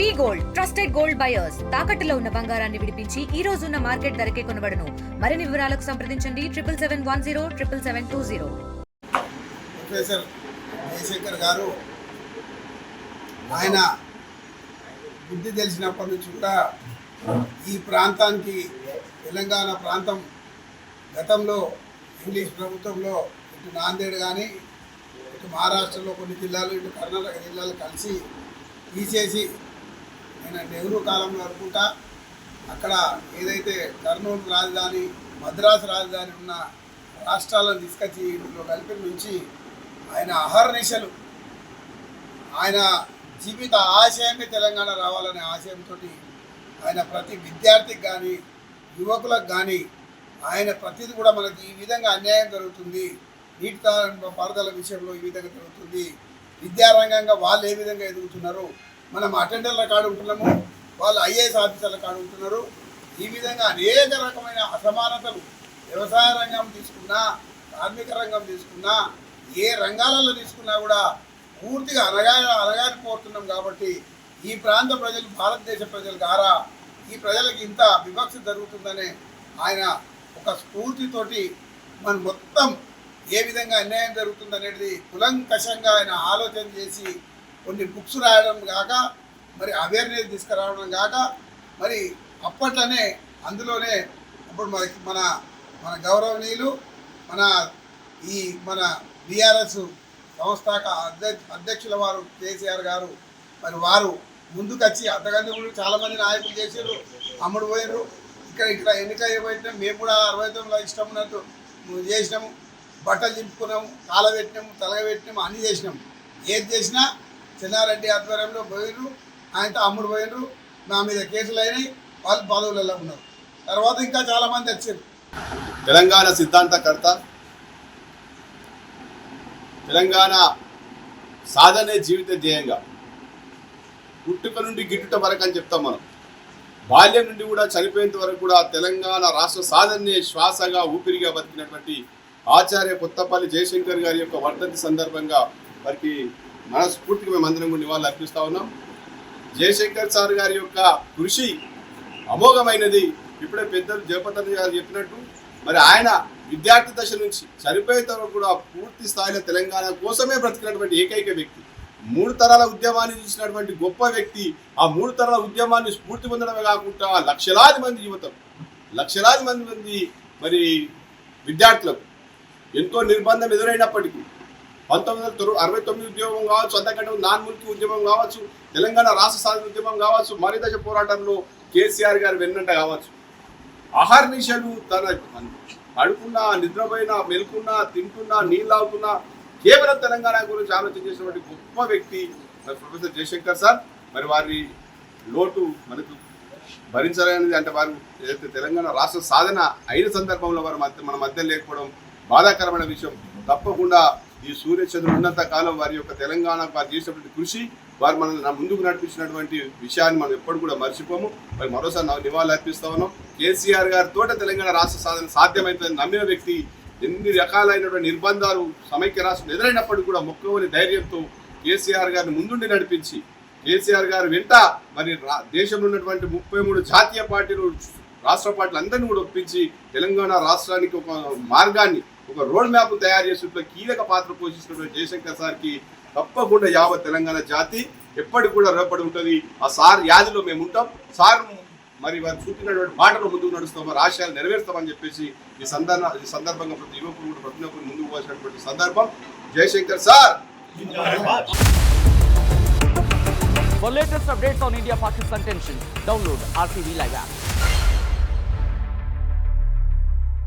We gold trusted gold buyers. తాకట్టులో ఉన్న బంగారాన్ని విడిపించి ఈ రోజు ఉన్న మార్కెట్ ధరకే కొనబడను. మరిన్ని వివరాలకు సంప్రదించండి. Triple seven one zero triple seven two zero. Professor Jayashankar గారు ఆయన బుద్ధి తెలిసినప్పటి నుంచి కూడా ఈ ప్రాంతానికి తెలంగాణ ప్రాంతం గతంలో ఇంగ్లీష్ ప్రభుత్వంలో ఇటు నాందేడ్ కానీ ఇటు మహారాష్ట్రలో కొన్ని జిల్లాలు ఇటు కర్ణాటక జిల్లాలు కలిసి తీసేసి ఆయన నెహ్రూ కాలంలో అనుకుంటా అక్కడ ఏదైతే కర్నూలు రాజధాని మద్రాసు రాజధాని ఉన్న రాష్ట్రాలను తీసుకొచ్చి ఇందులో కలిపి నుంచి ఆయన అహర్నిశలు. ఆయన జీవిత ఆశయమే తెలంగాణ రావాలనే ఆశయంతో ఆయన ప్రతి విద్యార్థికి కానీ యువకులకు కానీ ఆయన ప్రతిది కూడా మనకి ఈ విధంగా అన్యాయం జరుగుతుంది. నీటి పారుదల విషయంలో ఈ విధంగా జరుగుతుంది. విద్యారంగంగా వాళ్ళు ఏ విధంగా ఎదుగుతున్నారు? మనం అటెండర్ల కాడ ఉంటున్నాము వాళ్ళు ఐఏఎస్ ఆఫీసర్ల కాడ ఉంటున్నారు. ఈ విధంగా అనేక రకమైన అసమానతలు వ్యవసాయ రంగం తీసుకున్నా కార్మిక రంగం తీసుకున్నా ఏ రంగాలలో తీసుకున్నా కూడా పూర్తిగా అనగా అనగారిపోతున్నాం కాబట్టి ఈ ప్రాంత ప్రజలు భారతదేశ ప్రజలు గారా ఈ ప్రజలకు ఇంత వివక్ష జరుగుతుందనే ఆయన ఒక స్ఫూర్తితోటి మన మొత్తం ఏ విధంగా అన్యాయం జరుగుతుంది అనేది కులంకషంగా ఆయన ఆలోచన చేసి కొన్ని బుక్స్ రాయడం కాక మరి అవేర్నెస్ తీసుకురావడం కాక మరి అప్పట్లోనే అందులోనే అప్పుడు మనకి మన మన గౌరవనీయులు మన ఈ మన బీఆర్ఎస్ సంస్థాక అధ్యక్షుల వారు కేసీఆర్ గారు మరి వారు ముందుకొచ్చి అంతకంటే ముందు చాలామంది నాయకులు చేసారు అమ్ముడు పోయారు ఇక్కడ ఇక్కడ ఎన్నిక ఏమైతే మేము కూడా అరవై తొమ్మిదిలో ఇష్టం ఉన్నట్టు చేసినాము. బట్టలు చింపుకున్నాము కాల పెట్టినాము తలగ పెట్టినాము అన్నీ చేసినాము. ఏది చేసినా చెన్నారెడ్డి ఆధ్వర్యంలో పోయినరు ఆయనతో అమ్ముడు పోయినరు నా మీద కేసులు అయినాయి. వాళ్ళు పదవులలో ఉన్నారు. తర్వాత ఇంకా చాలామంది వచ్చారు. తెలంగాణ సిద్ధాంతకర్త తెలంగాణ సాధనే జీవిత ధ్యేయంగా పుట్టుక నుండి గిట్టుట వరకు అని చెప్తాం మనం. బాల్యం నుండి కూడా చనిపోయేంత వరకు కూడా తెలంగాణ రాష్ట్ర సాధనే శ్వాసగా ఊపిరిగా బతికినటువంటి ఆచార్య కొత్తపల్లి జయశంకర్ గారి యొక్క వర్ధంతి సందర్భంగా వారికి మనస్ఫూర్తిగా మేము అందరం కూడా నివాళులు అర్పిస్తూ ఉన్నాం. జయశంకర్ సార్ గారి యొక్క కృషి అమోఘమైనది. ఇప్పుడే పెద్దలు జయపతి గారు చెప్పినట్టు మరి ఆయన విద్యార్థి దశ నుంచి చనిపోయేంత వరకు కూడా పూర్తి స్థాయిలో తెలంగాణ కోసమే బ్రతికినటువంటి ఏకైక వ్యక్తి. మూడు తరాల ఉద్యమాన్ని చూసినటువంటి గొప్ప వ్యక్తి. ఆ మూడు తరాల ఉద్యమాన్ని స్ఫూర్తి పొందడమే కాకుండా లక్షలాది మంది యువతం లక్షలాది మంది మంది మరి విద్యార్థులకు ఎంతో నిర్బంధం ఎదురైనప్పటికీ పంతొమ్మిది వందల అరవై తొమ్మిది ఉద్యమం కావచ్చు అంతకంటే నాన్ ముల్కి ఉద్యమం కావచ్చు తెలంగాణ రాష్ట్ర సాధన ఉద్యమం కావచ్చు మరిదశ పోరాటంలో కేసీఆర్ గారు వెన్నంట కావచ్చు. అహర్నిశలు తన పడుకున్నా నిద్రపోయినా మెలుకున్నా తింటున్నా నీళ్ళు అవుతున్నా కేవలం తెలంగాణ గురించి ఆలోచన చేసినటువంటి గొప్ప వ్యక్తి ప్రొఫెసర్ జయశంకర్ సార్. మరి వారి లోటు మనకు భరించలేనిది అంటే వారు ఏదైతే తెలంగాణ రాష్ట్ర సాధన అయిన సందర్భంలో వారు మన మధ్య లేకపోవడం బాధాకరమైన విషయం. తప్పకుండా ఈ సూర్య సూర్యచంద్రుడు ఉన్నంత కాలం వారి యొక్క తెలంగాణ వారు చేసినటువంటి కృషి వారు మనల్ని ముందుకు నడిపించినటువంటి విషయాన్ని మనం ఎప్పుడు కూడా మర్చిపోము. మరి మరోసారి నా నివాళులు అర్పిస్తా ఉన్నాం. కేసీఆర్ గారితో తెలంగాణ రాష్ట్ర సాధన సాధ్యమవుతుందని నమ్మిన వ్యక్తి ఎన్ని రకాలైనటువంటి నిర్బంధాలు సమైక్య రాష్ట్రం ఎదురైనప్పటికీ కూడా మొక్కవని ధైర్యంతో కేసీఆర్ గారిని ముందుండి నడిపించి కేసీఆర్ గారు వెంట మరి రా- దేశంలో ఉన్నటువంటి ముప్పై మూడు జాతీయ పార్టీలు రాష్ట్ర పార్టీలు అందరినీ కూడా ఒప్పించి తెలంగాణ రాష్ట్రానికి ఒక మార్గాన్ని ఒక రోడ్ మ్యాప్ తయారు చేసినట్లు కీలక పాత్ర పోషిస్తున్న జయశంకర్ సార్కి తప్పకుండా యావత్ తెలంగాణ జాతి ఎప్పటికి కూడా రేపడి ఉంటుంది. ఆ సార్ యాదిలో మేము ఉంటాం. సార్ మరి వారు చూపినటువంటి మాటలు ముందుకు నడుస్తాం. వారి ఆశయాలు నెరవేరుస్తామని చెప్పేసి ఈ సందర్భ ఈ సందర్భంగా ప్రతి యువకుడు కూడా ప్రతి ఒక్కరు ముందుకు పోసినటువంటి సందర్భం. Jayashankar sir! For latest updates on India Pakistan tensions, download RTV Live app.